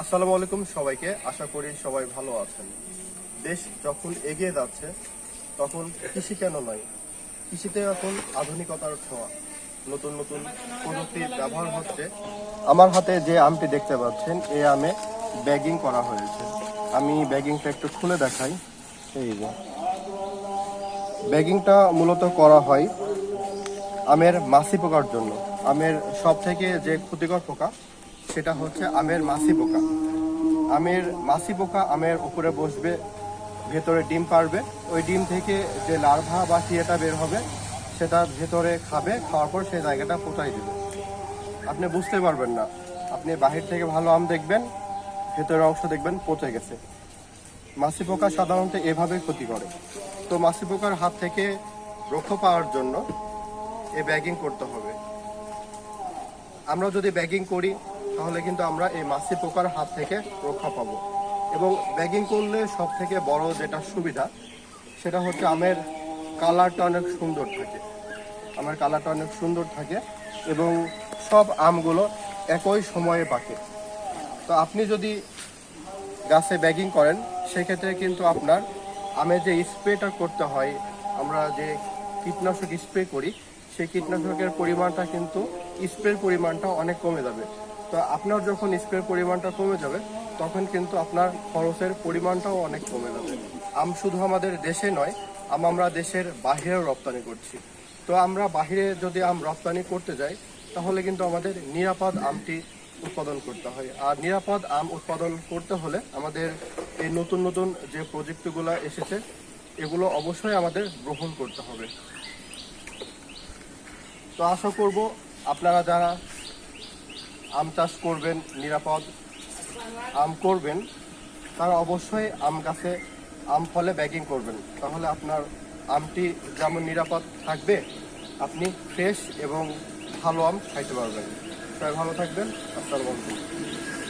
আসসালামু আলাইকুম সবাইকে। আশা করি সবাই ভালো আছেন। দেশ যখন এগিয়ে যাচ্ছে, তখন কৃষি কেন নয়? কৃষিতে এখন আধুনিকতার ছোঁয়া। নতুন নতুন প্রযুক্তির ব্যবহার হচ্ছে। আমার হাতে যে আমটি দেখতে পাচ্ছেন এই আমে ব্যাগিং করা হয়েছে। আমি ব্যাগিংটা একটু খুলে দেখাই। এই যে। ব্যাগিংটা মূলত করা হয় আমের মাছি পোকার জন্য। আমের সব থেকে যে ক্ষতিকর পোকা সেটা হচ্ছে আমের মাসি পোকা। আমের মাসি পোকা আমের উপরে বসবে, ভেতরে ডিম পারবে ওই ডিম থেকে যে লার্ভা বা টিয়েটা বের হবে, সেটা ভেতরে খাবে, খাওয়ার পর সেই জায়গাটা পোতাই দেবে। আপনি বুঝতে পারবেন না। আপনি বাহির থেকে ভালো আম দেখবেন, ভেতরের অংশ দেখবেন পচে গেছে। মাছি পোকা সাধারণত এভাবে ক্ষতি করে। তো মাছি পোকার হাত থেকে রক্ষা পাওয়ার জন্য এ ব্যাগিং করতে হবে। আমরা যদি ব্যাগিং করি তাহলে কিন্তু আমরা এই মাছি পোকার হাত থেকে রক্ষা পাবো। এবং ব্যাগিং করলে সব থেকে বড় যেটা সুবিধা, সেটা হচ্ছে আমের কালারটা অনেক সুন্দর থাকে। আমের কালারটা অনেক সুন্দর থাকে এবং সব আমগুলো একই সময়ে পাকে তো আপনি যদি গাছে ব্যাগিং করেন, সেক্ষেত্রে কিন্তু আপনার আমের যে স্প্রেটা করতে হয়, আমরা যে কীটনাশক স্প্রে করি, সেই কীটনাশকের পরিমাণটা কিন্তু স্প্রের পরিমাণটা অনেক কমে যাবে। তো আপনার যখন স্প্রের পরিমাণটা কমে যাবে, তখন কিন্তু আপনার খরচের পরিমাণটাও অনেক কমে যাবে। আম শুধু আমাদের দেশে নয়, আম আমরা দেশের বাহিরেও রপ্তানি করছি। তো আমরা বাহিরে যদি আম রপ্তানি করতে যাই, তাহলে কিন্তু আমাদের নিরাপদ আমটি উৎপাদন করতে হয়। আর নিরাপদ আম উৎপাদন করতে হলে আমাদের এই নতুন নতুন যে প্রযুক্তিগুলো এসেছে, এগুলো অবশ্যই আমাদের গ্রহণ করতে হবে। তো আশা করব আপনারা যারা আম চাষ করবেন, নিরাপদ আম করবেন, তারা অবশ্যই আম গাছে আম ফলে ব্যাগিং করবেন। তাহলে আপনার আমটি যেমন নিরাপদ থাকবে, আপনি ফ্রেশ এবং ভালো আম খাইতে পারবেন। সবাই ভালো থাকবেন, আসসালামু আলাইকুম।